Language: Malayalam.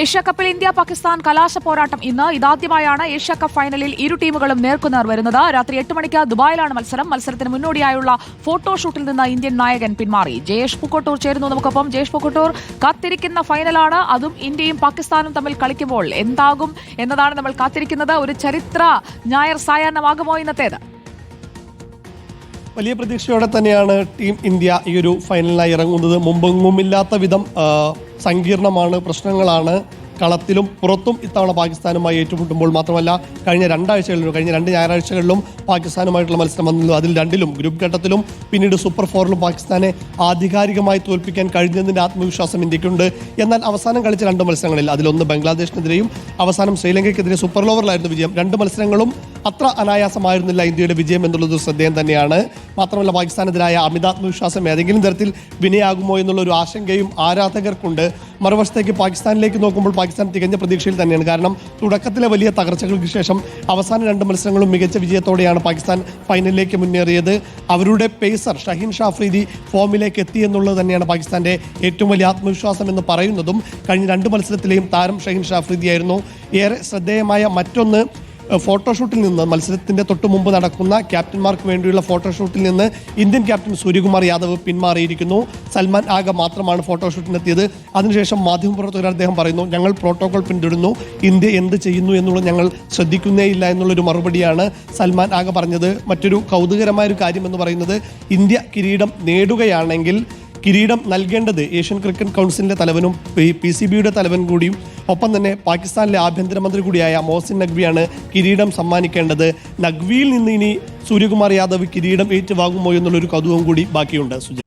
ഏഷ്യ കപ്പിൽ ഇന്ത്യ പാകിസ്ഥാൻ കലാശ പോരാട്ടം ഇന്ന്. ഇതാദ്യമായാണ് ഏഷ്യാകപ്പ് ഫൈനലിൽ ഇരു ടീമുകളും നേർക്കുനേർ വരുന്നത്. രാത്രി എട്ട് മണിക്ക് ദുബായിലാണ് മത്സരം. മത്സരത്തിന് മുന്നോടിയായുള്ള ഫോട്ടോഷൂട്ടിൽ നിന്ന് ഇന്ത്യൻ നായകൻ പിന്മാറി. ജയേഷ് പുക്കോട്ടൂർ ചേരുന്നു നമുക്കൊപ്പം. ജയേഷ് പുക്കോട്ടൂർ കാത്തിരിക്കുന്ന ഫൈനലാണ്. അതും ഇന്ത്യയും പാകിസ്ഥാനും തമ്മിൽ കളിക്കുമ്പോൾ എന്താകും എന്നതാണ് നമ്മൾ കാത്തിരിക്കുന്നത്. ഒരു ചരിത്ര ഞായർ സായാഹ്നമാകുമോ ഇന്നത്തേത്? വലിയ പ്രതീക്ഷയോടെ തന്നെയാണ് ടീം ഇന്ത്യ ഈ ഒരു ഫൈനലിനായി ഇറങ്ങുന്നത്. മുമ്പെങ്ങുമില്ലാത്ത വിധം സങ്കീർണമാണ് പ്രശ്നങ്ങളാണ് കളത്തിലും പുറത്തും ഇത്തവണ പാകിസ്ഥാനുമായി ഏറ്റുമുട്ടുമ്പോൾ മാത്രമല്ല കഴിഞ്ഞ രണ്ടാഴ്ചകളിലും കഴിഞ്ഞ രണ്ട് ഞായറാഴ്ചകളിലും പാകിസ്ഥാനുമായിട്ടുള്ള മത്സരം വന്നല്ലോ അതിൽ രണ്ടിലും ഗ്രൂപ്പ് ഘട്ടത്തിലും പിന്നീട് സൂപ്പർ ഫോറിലും പാകിസ്ഥാനെ ആധികാരികമായി തോൽപ്പിക്കാൻ കഴിഞ്ഞതിന്റെ ആത്മവിശ്വാസം ഇന്ത്യക്കുണ്ട്. എന്നാൽ അവസാനം കളിച്ച രണ്ട് മത്സരങ്ങളിൽ അതിലൊന്ന് ബംഗ്ലാദേശിനെതിരെയും അവസാനം ശ്രീലങ്കയ്ക്കെതിരെ സൂപ്പർ ഓവറിലായിരുന്നു വിജയം. രണ്ട് മത്സരങ്ങളും അത്ര അനായാസമായിരുന്നില്ല ഇന്ത്യയുടെ വിജയം എന്നുള്ളത് ശ്രദ്ധേയം തന്നെയാണ്. മാത്രമല്ല പാകിസ്ഥാനെതിരായ അമിതാത്മവിശ്വാസം ഏതെങ്കിലും തരത്തിൽ വിനയാകുമോ എന്നുള്ള ഒരു ആശങ്കയും ആരാധകർക്കുണ്ട്. മറുവശത്തേക്ക് പാകിസ്ഥാനിലേക്ക് നോക്കുമ്പോൾ പാകിസ്ഥാൻ തികഞ്ഞ പ്രതീക്ഷയിൽ തന്നെയാണ്. കാരണം തുടക്കത്തിലെ വലിയ തകർച്ചകൾക്ക് ശേഷം അവസാന രണ്ട് മത്സരങ്ങളും മികച്ച വിജയത്തോടെയാണ് പാകിസ്ഥാൻ ഫൈനലിലേക്ക് മുന്നേറിയത്. അവരുടെ പേസർ ഷഹീൻ ഷാഫ്രീദി ഫോമിലേക്ക് എത്തി എന്നുള്ളത് തന്നെയാണ് പാകിസ്ഥാന്റെ ഏറ്റവും വലിയ ആത്മവിശ്വാസം എന്ന് പറയുന്നതും. കഴിഞ്ഞ രണ്ട് മത്സരത്തിലെയും താരം ഷഹീൻ ഷാഫ്രീദി ആയിരുന്നു. ഏറെ ശ്രദ്ധേയമായ മറ്റൊന്ന് ഫോട്ടോഷൂട്ടിൽ നിന്ന് മത്സരത്തിന്റെ തൊട്ട് മുമ്പ് നടക്കുന്ന ക്യാപ്റ്റന്മാർക്ക് വേണ്ടിയുള്ള ഫോട്ടോഷൂട്ടിൽ നിന്ന് ഇന്ത്യൻ ക്യാപ്റ്റൻ സൂര്യകുമാർ യാദവ് പിന്മാറിയിരിക്കുന്നു. സൽമാൻ ആഗ മാത്രമാണ് ഫോട്ടോഷൂട്ടിനെത്തിയത് അതിനുശേഷം മാധ്യമപ്രവർത്തകർ അദ്ദേഹം പറയുന്നു ഞങ്ങൾ പ്രോട്ടോകോൾ പിന്തുടരുന്നു. ഇന്ത്യ എന്ത് ചെയ്യുന്നു എന്നുള്ളത് ഞങ്ങൾ ശ്രദ്ധിക്കുന്നേയില്ല എന്നുള്ളൊരു മറുപടിയാണ് സൽമാൻ ആഗ പറഞ്ഞത്. മറ്റൊരു കൗതുകരമായ ഒരു കാര്യം എന്ന് പറയുന്നത് ഇന്ത്യ കിരീടം നേടുകയാണെങ്കിൽ കിരീടം നൽകേണ്ടത് ഏഷ്യൻ ക്രിക്കറ്റ് കൗൺസിലിന്റെ തലവനും പി സി ബിയുടെ തലവൻ കൂടിയും ഒപ്പം തന്നെ പാകിസ്ഥാനിലെ ആഭ്യന്തരമന്ത്രി കൂടിയായ മോഹസിൻ നഖ്വിയാണ് കിരീടം സമ്മാനിക്കേണ്ടത്. നഖ്വിയിൽ നിന്ന് ഇനി സൂര്യകുമാർ യാദവ് കിരീടം ഏറ്റുവാങ്ങുമോ എന്നുള്ളൊരു കൗതുകം കൂടി ബാക്കിയുണ്ട് സുജ.